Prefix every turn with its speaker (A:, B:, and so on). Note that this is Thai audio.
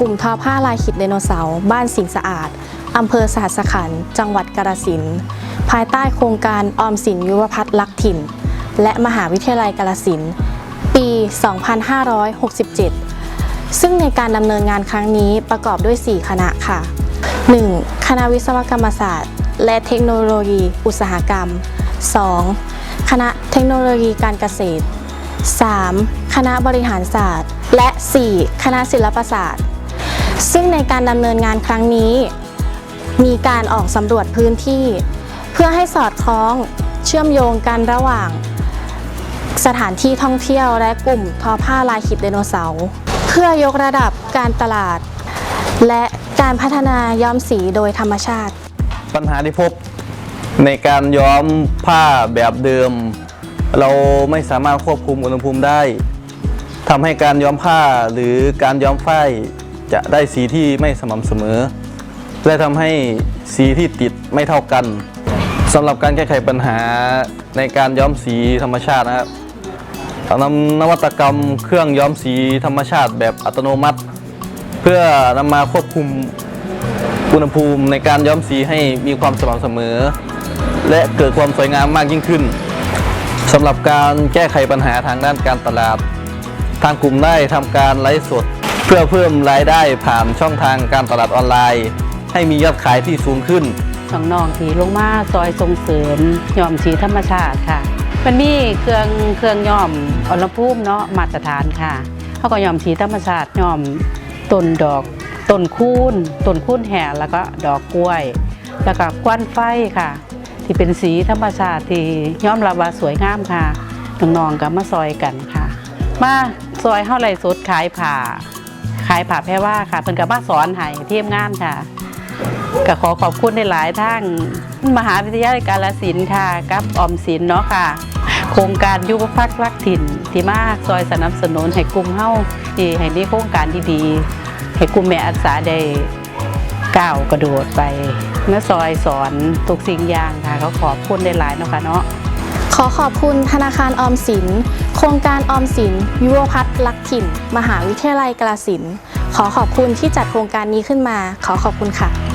A: กลุ่มทอผ้าลายขิดไดโนเสาร์บ้านสิงสะอาด อำเภอสหัสขันธ์จังหวัดกาฬสินธุ์ภายใต้โครงการออมสินยุวพัฒน์ลักถิ่น และมหาวิทยาลัยกาฬสินธุ์ปี 2567 ซึ่งในการดำเนินงานครั้งนี้ประกอบด้วย 4 คณะค่ะ 1. คณะวิศวกรรมศาสตร์ และเทคโนโลยี อุตสาหกรรม 2. คณะเทคโนโลยีการเกษตร 3. คณะบริหารศาสตร์ และ 4. คณะศิลปศาสตร์ ซึ่งในการดำเนินงานครั้งนี้ มีการออกสำรวจพื้นที่ เพื่อให้สอดคล้องเชื่อมโยงกันระหว่าง สถานที่ท่องเที่ยวและกลุ่มทอผ้าลายขิดไดโนเสาร์เพื่อยกระดับการตลาด และการพัฒนาย้อมสีโดยธรรมชาติ
B: ปัญหาที่พบในการย้อมผ้าแบบเดิม เราไม่สามารถควบคุมอุณหภูมิได้ทำให้การย้อมผ้าหรือการย้อมฝ้าย จะได้สีที่ไม่สม่ำเสมอ และทำให้สีที่ติดไม่เท่ากันสำหรับการแก้ไขปัญหาในการย้อมสีธรรมชาตินะครับนำนวัตกรรมเครื่องย้อมสีธรรมชาติแบบอัตโนมัติ เพื่อนำมาควบคุมอุณหภูมิในการย้อมสีให้มีความสม่ำเสมอ และเกิดความสวยงามมากยิ่งขึ้นสำหรับการแก้ไขปัญหาทางด้านการตลาด ทางกลุ่มได้ทำการไลฟ์สด พื่อเพิ่มรายได้ผ่านช่องทางการตลาดออนไลน์ ให้มียอดขายที่สูงขึ้น
C: น้องๆที่ลงมาซอยส่งเสริมยอมสีธรรมชาติค่ะ มันมีเครื่องเครื่องย่อมอุณหภูมิเนาะมาตรฐานค่ะเขาก็ยอมสีธรรมชาติย่อมต้นดอกต้นคูนต้นคูนแห่แล้วก็ดอกกล้วย แล้วก็ควันไฟค่ะ ที่เป็นสีธรรมชาติที่ย่อมรับว่าสวยงามค่ะน้องๆก็มาซอยกันค่ะ มาซอยเท่าไรสดขายผ่าายผ่าแพรว่าค่ะเพิ่นก็มาสอนให้ทียมงานค่ะก็ขอขอบคุณในหลายทั้งมหาวิทยาลัยกาลสินค่ะกับออมสินเนาะค่ะ โครงการยุบพักรักถิ่น ที่มาซอยสนับสนุนให้กลุ่มเฮาที่ให้มีโครงการดีๆ ให้กลุ่มแม่อาสาได้ก้าวกระโดดไปเมื่อซอยสอนทุกสิ่งอย่างค่ะเขาขอบคุณในหลายเนาะค่ะเนาะ
A: ขอขอบคุณธนาคารออมสิน โครงการออมสิน ยุวพัฒน์ลักถิ่น มหาวิทยาลัยกาสิน ขอขอบคุณที่จัดโครงการนี้ขึ้นมา ขอขอบคุณค่ะ